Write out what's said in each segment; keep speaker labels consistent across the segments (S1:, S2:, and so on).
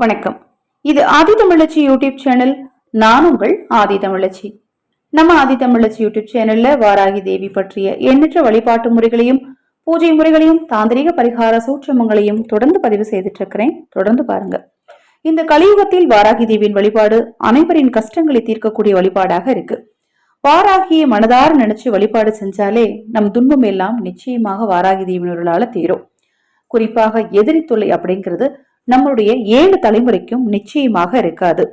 S1: வணக்கம். இது ஆதி தமிழச்சி YouTube channel. நான் உங்கள் ஆதி தமிழச்சி. நம்ம ஆதி தமிழச்சி யூடியூப் சேனல்ல வாராகி தேவி பற்றிய எண்ணற்ற வழிபாட்டு முறைகளையும் பூஜை முறைகளையும் தாந்திரிக பரிகார சூட்சமங்களையும் தொடர்ந்து பதிவு செய்துட்டு இருக்கிறேன் தொடர்ந்து பாருங்க. இந்த கலியுகத்தில் வாராகி தேவியின் வழிபாடு அனைவரின் கஷ்டங்களை தீர்க்கக்கூடிய வழிபாடாக இருக்கு. வாராகியை மனதார நினைச்சு வழிபாடு செஞ்சாலே நம் துன்பம் எல்லாம் நிச்சயமாக வாராகி தேவியினர்களால தீரும். குறிப்பாக எதிரி தொல்லை அப்படிங்கிறது நம்மளுடைய ஏழு தலைமுறைக்கும் நிச்சயமாக இருக்காது.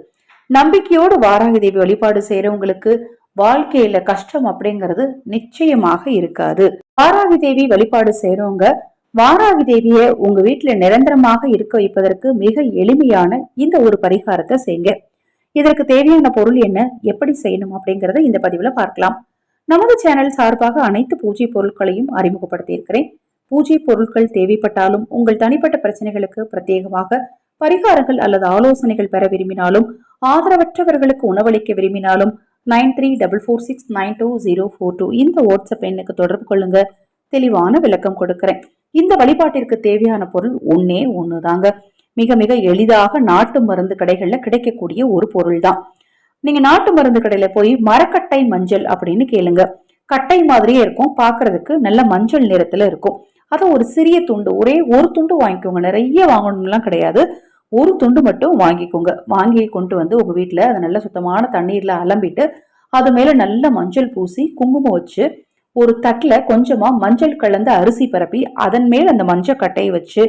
S1: நம்பிக்கையோடு வாராகி தேவி வழிபாடு செய்யறவங்களுக்கு வாழ்க்கையில கஷ்டம் அப்படிங்கிறது நிச்சயமாக இருக்காது. வாராகி தேவி வழிபாடு செய்யறவங்க வாராகி தேவியை உங்க வீட்டுல நிரந்தரமாக இருக்க வைப்பதற்கு மிக எளிமையான இந்த ஒரு பரிகாரத்தை செய்யுங்க. இதற்கு தேவையான பொருள் என்ன எப்படி செய்யணும் அப்படிங்கறத இந்த பதிவுல பார்க்கலாம். நமது சேனல் சார்பாக அனைத்து பூஜை பொருட்களையும் அறிமுகப்படுத்தி இருக்கிறேன் பூஜை பொருட்கள் தேவைப்பட்டாலும் உங்கள் தனிப்பட்ட பிரச்சனைகளுக்கு பிரத்யேகமாக பரிகாரங்கள் அல்லது ஆலோசனைகள் பெற விரும்பினாலும் ஆதரவற்றவர்களுக்கு உணவளிக்க விரும்பினாலும் nine three double four six nine two zero four two இந்த வாட்ஸ்அப் எண்ணுக்கு தொடர்பு கொள்ளுங்க. தெளிவான விளக்கம் கொடுக்கிறேன். இந்த வழிபாட்டிற்கு தேவையான பொருள் ஒன்னே ஒண்ணுதாங்க மிக மிக எளிதாக நாட்டு மருந்து கடைகளில் கிடைக்கக்கூடிய ஒரு பொருள் தான். நீங்க நாட்டு மருந்து கடையில போய் மரக்கட்டை மஞ்சள் அப்படின்னு கேளுங்க. கட்டை மாதிரியே இருக்கும். பார்க்கறதுக்கு நல்ல மஞ்சள் நிறத்துல இருக்கும். அதை ஒரு சிறிய துண்டு ஒரே ஒரு துண்டு வாங்கிக்கோங்க. நிறைய வாங்கணும்லாம் கிடையாது. ஒரு துண்டு மட்டும் வாங்கிக்கோங்க. வாங்கி கொண்டு வந்து உங்கள் வீட்டில் அதை நல்ல சுத்தமான தண்ணீரில் அலம்பிட்டு அது மேலே நல்ல மஞ்சள் பூசி குங்குமம் வச்சு ஒரு தட்டில் கொஞ்சமாக மஞ்சள் கலந்த அரிசி பரப்பி அதன் மேல் அந்த மஞ்சள் கட்டையை வச்சு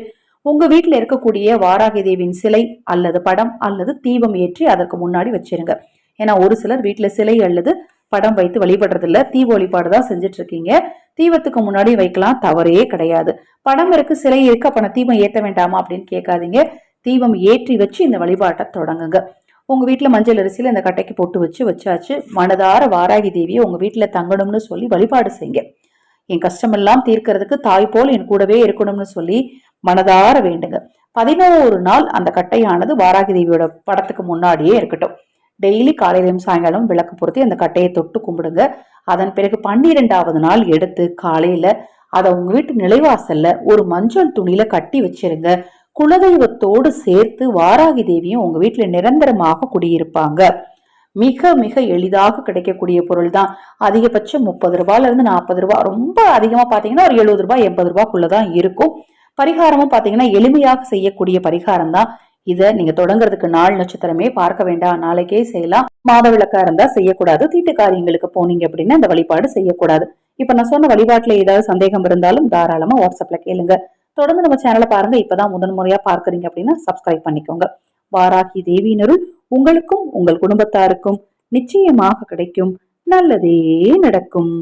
S1: உங்கள் வீட்டில் இருக்கக்கூடிய வாராகி தேவியின் சிலை அல்லது படம் அல்லது தீபம் ஏற்றி அதற்கு முன்னாடி வச்சிருங்க. ஏன்னா ஒரு சிலர் வீட்டில் சிலை அல்லது படம் வைத்து வழிபடுறதில்ல. தீப வழிபாடு தான் செஞ்சுட்டு இருக்கீங்க தீபத்துக்கு முன்னாடி வைக்கலாம். தவறே கிடையாது. படம் இருக்கு சிலை இருக்கு அப்ப நான் தீபம் ஏற்ற வேண்டாமா அப்படின்னு கேட்காதீங்க. தீபம் ஏற்றி வச்சு இந்த வழிபாட்டை தொடங்குங்க. உங்க வீட்டுல மஞ்சள் அரிசியில இந்த கட்டைக்கு போட்டு வச்சு வச்சாச்சு. மனதார வாராகி தேவியை உங்க வீட்டுல தங்கணும்னு சொல்லி வழிபாடு செய்யுங்க. என் கஷ்டமெல்லாம் தீர்க்கறதுக்கு தாய் போல் என் கூடவே இருக்கணும்னு சொல்லி மனதார வேண்டுங்க. பதினோரு நாள் அந்த கட்டையானது வாராகி தேவியோட படத்துக்கு முன்னாடியே இருக்கட்டும். டெய்லி காலையிலும் சாயங்காலம் விளக்கு பொருத்தி அந்த கட்டையை தொட்டு கும்பிடுங்க. அதன் பிறகு பன்னிரெண்டாவது நாள் எடுத்து காலையில அதை உங்க வீட்டு நிலைவாசல்ல ஒரு மஞ்சள் துணியில கட்டி வச்சிருங்க. குலதெய்வத்தோடு சேர்த்து வாராகி தேவியும் உங்க வீட்டுல நிரந்தரமாக குடியிருப்பாங்க. மிக மிக எளிதாக கிடைக்கக்கூடிய பொருள் தான் அதிகபட்சம் முப்பது ரூபாயில இருந்து நாற்பது ரூபாய் ரொம்ப அதிகமா பாத்தீங்கன்னா ஒரு எழுபது ரூபாய் எண்பது ரூபாய்க்குள்ளதான் இருக்கும். பரிகாரமும் பாத்தீங்கன்னா எளிமையாக செய்யக்கூடிய பரிகாரம் தான் இதை நீங்க தொடங்குறதுக்கு நாள் நட்சத்திரமே பார்க்க வேண்டாம். நாளைக்கே செய்யலாம். மாத விளக்கா இருந்தா செய்யக்கூடாது. தீட்டு காரியங்களுக்கு போனீங்க அப்படின்னா அந்த வழிபாடு செய்யக்கூடாது. இப்ப நான் சொன்ன வழிபாட்டுல ஏதாவது சந்தேகம் இருந்தாலும் தாராளமா வாட்ஸ்அப்ல கேளுங்க. தொடர்ந்து நம்ம சேனலை பாருங்க. இப்பதான் முதன் முறையா பார்க்கறீங்க அப்படின்னா சப்ஸ்கிரைப் பண்ணிக்கோங்க. வாராகி தேவியினருள் உங்களுக்கும் உங்கள் குடும்பத்தாருக்கும் நிச்சயமாக கிடைக்கும். நல்லதே நடக்கும்.